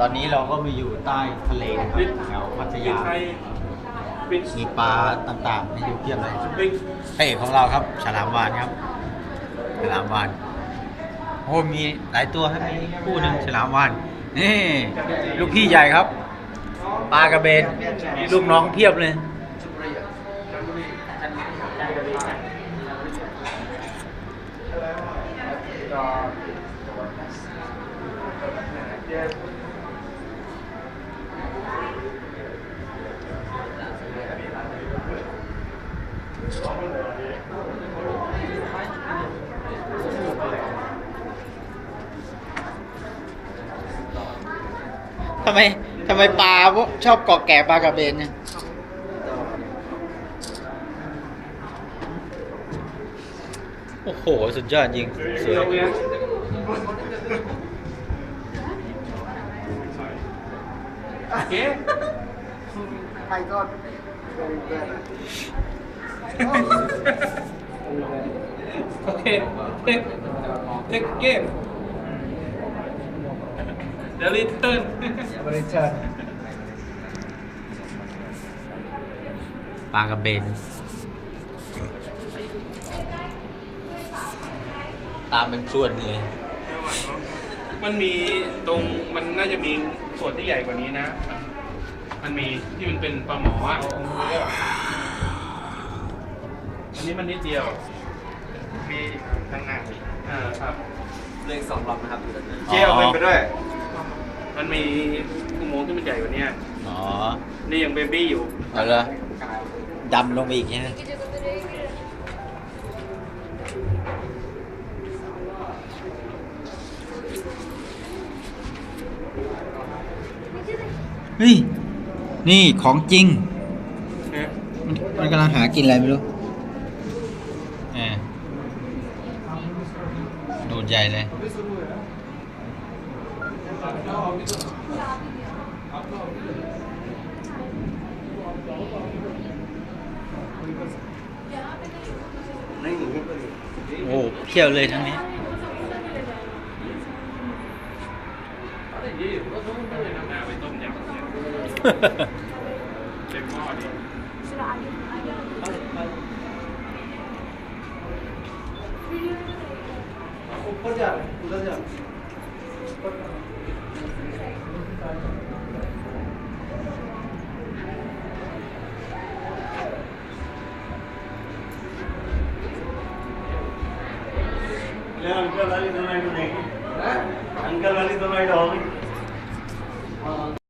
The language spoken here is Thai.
ตอนนี้เราก็มาอยู่ใต้ทะเลนะครับแถวพัทยา มีปลาต่างๆให้ดูเพียบเลยพระเอกของเราครับฉลามวานครับ ฉลามวาน โอ้มีหลายตัวครับมีคู่หนึ่งฉลามวาน นี่ ลูกพี่ใหญ่ครับ ปลากระเบน ลูกน้องเพียบเลย ทำไมทำไมปลาชอบเกาะแก่ปลากระเบนเนี่ยโอ้โห สุดยอดจริงสวย Okay. my god. Very bad. Okay. Take, take game. The return. Return. ปลากระเบน ตามเป็นส่วนเลย มันมีตรงมันน่าจะมีส่วนที่ใหญ่กว่านี้นะ มันมีที่มันเป็นปลาหมออะอั นนี้มันนิดเดียว มีข้างหน้าอ่าครับเลขสองลำนะครับเจ๊เอาเงินไปด้วย มันมีอุโมงค์ที่มันใหญ่กว่านี้อ๋อ นี่ยังเบบี้อยู่เอาละดำลงไปอีกใช่ไหมเฮ้ย นี่ของจริง มันมันกำลังหากินอะไรไม่รู้เออ ดูดใหญ่เลย โอ้เพียวเลยทั้งนี้ ऊपर जा रहे हैं उधर जा रहे अंकल वाली दोनों आइटम होगी। हाँ।